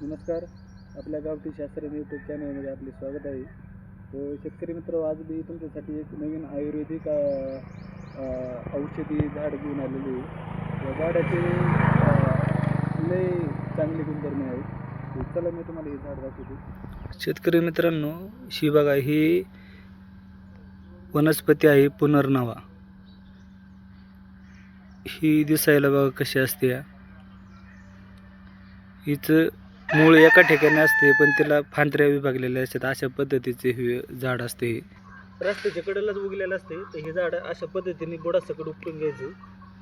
नमस्कार. आपल्या गावठी शास्त्रीय यूट्यूब चॅनलमध्ये आपले स्वागत आहे. तर शेतकरी मित्र आज मी तुमच्यासाठी एक नवीन आयुर्वेदिक औषधी झाड घेऊन आलेले आहे. या झाडाचे लय चांगले गुणधर्म आहेत. चला मी तुम्हाला हे झाड दाखवतो. शेतकरी मित्रांनो ही बघा ही वनस्पती आहे पुनर्नवा. ही दिसायला बघा कशी असते. या हिचं मूळ एका ठिकाणी असते पण तिला फांत्र्या विभागलेल्या असतात. अशा पद्धतीचे हे झाड असते हे. रस्त्याच्या कडेलाच उगलेलं असते. तर हे झाड अशा पद्धतीने बुडासकट उपटून घ्यायचं.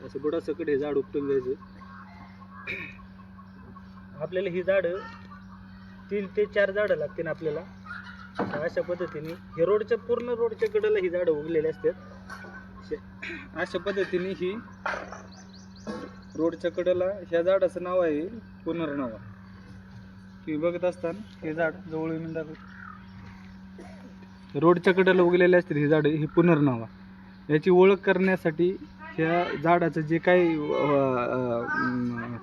असं बुडासकट हे झाड उपटून घ्यायचं. आपल्याला ही झाडं तीन ते चार झाडं लागतील आपल्याला. अशा पद्धतीने हे रोडच्या पूर्ण रोडच्या कडेला ही झाडं उगलेली असतात. शे- अशा पद्धतीने ही रोडच्या कडेला ह्या झाडाचं नाव आहे पुनर्नवा. तुम्ही बघत असताना हे झाड जवळ येऊन दाखव रोडच्या कडेला उगलेले असतील ही झाडं ही पुनर्नावा. याची ओळख करण्यासाठी ह्या झाडाचं जे काही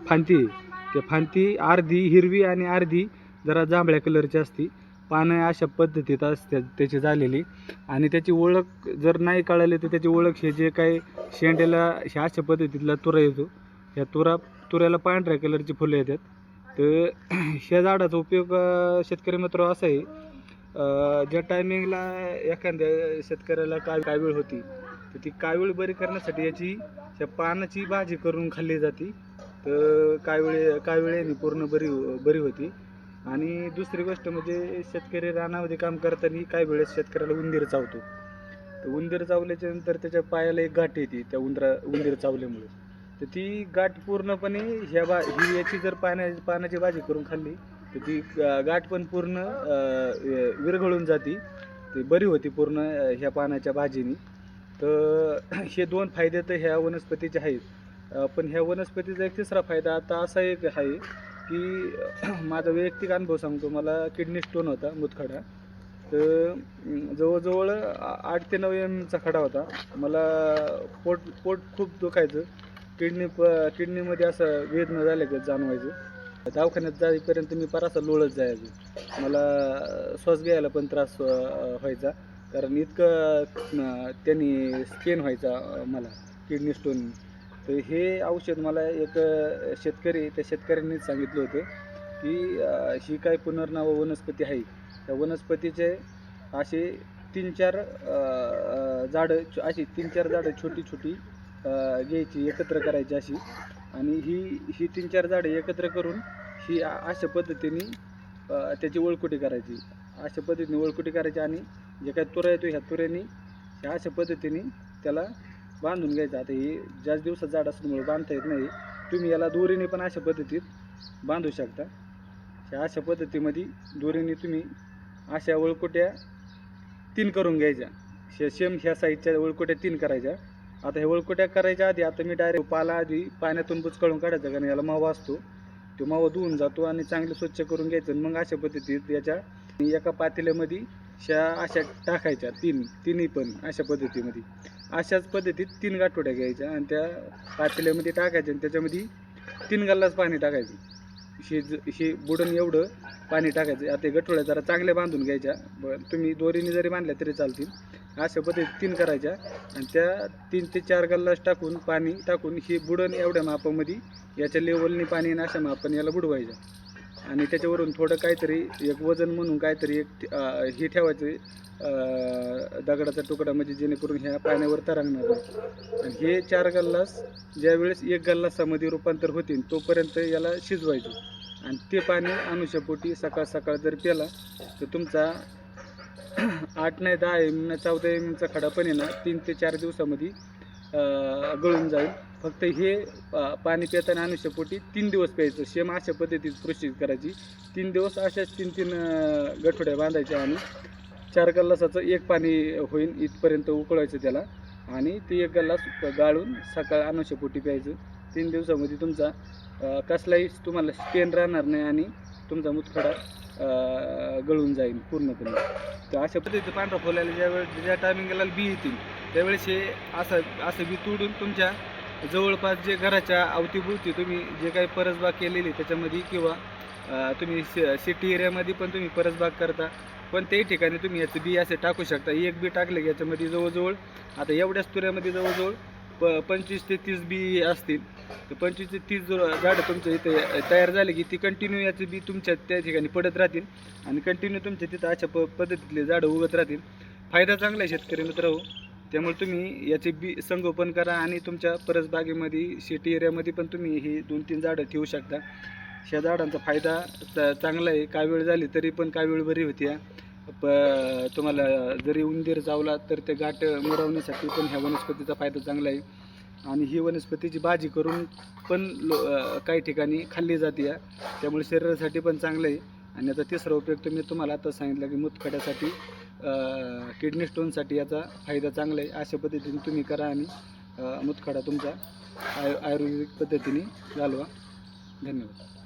फांती आहे, त्या फांती अर्धी हिरवी आणि अर्धी जरा जांभळ्या कलरची असती. पानं अशा पद्धतीत असते त्याची झालेली. आणि त्याची ओळख जर नाही कळाली तर त्याची ओळख हे जे काही शेंड्याला अशा पद्धतीतला तुरा येतो. ह्या तुरा तुऱ्याला पांढऱ्या कलरची फुलं येतात. तर ह्या झाडाचा उपयोग शेतकरी मित्र असा आहे ज्या टायमिंगला एखाद्या शेतकऱ्याला काय कावीळ होती तर ती कावीळ बरी करण्यासाठी याची त्या पानाची भाजी करून खाल्ली जाते. तर काविळे काविळ्याने पूर्ण बरी बरी होती. आणि दुसरी गोष्ट म्हणजे शेतकरी रानामध्ये काम करताना काही वेळेस शेतकऱ्याला उंदीर चावतो. तर उंदीर चावल्याच्या नंतर त्याच्या पायाला एक गाठ येते त्या उंदरा उंदीर चावल्यामुळे. तर ती गाठ पूर्णपणे ह्या बा ही याची जर पाण्या पानाची भाजी करून खाल्ली तर ती गाठ पण पूर्ण विरघळून जाती. ती बरी होती पूर्ण ह्या पानाच्या भाजीनी. तर हे दोन फायदे तर ह्या वनस्पतीचे आहेत. पण ह्या वनस्पतीचा एक तिसरा फायदा आता असा एक आहे की माझा वैयक्तिक अनुभव सांगतो. मला किडनी स्टोन होता मुतखडा. तर जवळजवळ आठ ते नऊ एम एमचा खडा होता. मला पोट पोट खूप दुखायचं. किडनी प किडनीमध्ये असं वेदना झाल्या का जाणवायचं? दवाखान्यात जाईपर्यंत मी फार असं लोळत जायचो. मला श्वास घ्यायला पण त्रास व्हायचा. कारण इतकं त्यांनी स्केन व्हायचा मला किडनी स्टोन तर हे औषध मला एक शेतकरी त्या शेतकऱ्यांनीच सांगितलं होतं की ही काय पुनर्नाव वनस्पती आहे. त्या वनस्पतीचे असे तीन चार झाडं अशी तीन चार झाडं छोटी छोटी घ्यायची एकत्र करायची अशी. आणि ही ही तीन चार झाडं एकत्र करून ही अशा पद्धतीने त्याची ओळखुटी करायची. अशा पद्धतीने ओळखुटी करायची आणि जे काही तुरा येतो ह्या तुऱ्याने ह्या अशा पद्धतीने त्याला बांधून घ्यायचं. आता हे जास्त दिवसात झाड असल्यामुळे बांधता येत नाही तुम्ही याला दोरीने पण अशा पद्धतीत बांधू शकता. ह्या अशा पद्धतीमध्ये दोरीने तुम्ही अशा ओळखोट्या तीन करून घ्यायच्या. शे सेम ह्या साईजच्या ओळखोट्या तीन करायच्या. आता हे वळकुट्या करायच्या आधी आता मी डायरेक्ट पाला आधी पाण्यातून बुचकळून काढायचा कारण याला मावा असतो. तो मावा धुवून जातो आणि चांगलं स्वच्छ करून घ्यायचं आणि मग अशा पद्धतीत याच्या एका पातेल्यामध्ये शा अशा टाकायच्या तीन तिन्ही पण अशा पद्धतीमध्ये. अशाच पद्धतीत तीन गाठोड्या घ्यायच्या आणि त्या पातेल्यामध्ये टाकायच्या आणि त्याच्यामध्ये तीन गल्लाच पाणी टाकायचं. हे ज हे बुडून एवढं पाणी टाकायचं. आता हे गठोड्या जरा चांगल्या बांधून घ्यायच्या. तुम्ही दोरीने जरी बांधल्या तरी चालतील. अशा पद्धतीत तीन करायच्या. आणि त्या तीन ते चार गल्लास टाकून पाणी टाकून हे बुडण एवढ्या मापामध्ये याच्या लेवलने पाणी आणि अशा मापाने याला बुडवायचं. आणि त्याच्यावरून थोडं काहीतरी एक वजन म्हणून काहीतरी एक हे ठेवायचं दगडाचा तुकडा म्हणजे जेणेकरून ह्या पाण्यावर तरंगणार नाही. आणि हे चार गल्लास ज्यावेळेस एक गल्लासामध्ये रूपांतर होतील तोपर्यंत याला शिजवायचं. आणि ते पाणी अनुषपोटी सकाळ सकाळ जर केला तर तुमचा आठ नाही दहा एम ना चौदा एम एमचा खडा पण आहे ना तीन ते चार दिवसामध्ये गळून जाईल. फक्त हे पाणी पिताना अनुष्यपोटी तीन दिवस प्यायचं. सेम अशा पद्धतीत प्रोसेस करायची. तीन दिवस अशाच तीन तीन गठोड्या बांधायच्या आणि चार गल्लासाचं एक पाणी होईल इथपर्यंत उकळायचं त्याला. आणि ते एक गल्लास गाळून सकाळ अनुष्यपोटी प्यायचं. तीन दिवसामध्ये तुमचा कसलाही तुम्हाला स्टेन राहणार नाही आणि तुमचा मुतखडा गळून जाईल पूर्णपणे. तर अशा पद्धतीचं पांढरा फुलायला ज्या वेळेस ज्या टायमिंगला बी येतील त्यावेळेस हे असं असं बी तोडून तुमच्या जवळपास जे घराच्या अवतीभोवती तुम्ही जे काही परसबाग केलेली त्याच्यामध्ये किंवा तुम्ही सिटी एरियामध्ये पण तुम्ही परसबाग करता पण कोणत्याही ठिकाणी तुम्ही याचं बी असे टाकू शकता. एक बी टाकलं की याच्यामध्ये जवळजवळ आता एवढ्याच तुऱ्यामध्ये जवळजवळ प पंचवीस ते तीस बी असतील. तर पंचवीस ते तीस जो झाडं तुमच्या इथे तयार झाले की ती कंटिन्यू याचं बी तुमच्या त्या ठिकाणी पडत राहतील. आणि कंटिन्यू तुमच्या तिथं अशा प पद्धतीतले झाडं उगत राहतील. फायदा चांगला आहे शेतकरी मित्र हो. त्यामुळे तुम्ही याचे बी संगोपन करा आणि तुमच्या परसबागेमध्ये शेती एरियामध्ये पण तुम्ही ही दोन तीन झाडं ठेवू शकता. ह्या झाडांचा फायदा चांगला आहे. काय वेळ झाली तरी पण काय वेळ बरी होती प तुम्हाला जरी उंदीर चावला तर ते गाठ मुरवण्यासाठी पण ह्या वनस्पतीचा फायदा चांगला आहे. आणि ही वनस्पतीची भाजी करून पण लो काही ठिकाणी खाल्ली जाते या. त्यामुळे शरीरासाठी पण चांगलं आहे. आणि याचा तिसरा उपयोग तुम्ही तुम्हाला आता सांगितलं की मुतखड्यासाठी किडनी स्टोनसाठी याचा फायदा चांगला आहे. अशा पद्धतीने तुम्ही करा आणि मुतखडा तुमचा आयु आयुर्वेदिक पद्धतीने घालवा. धन्यवाद.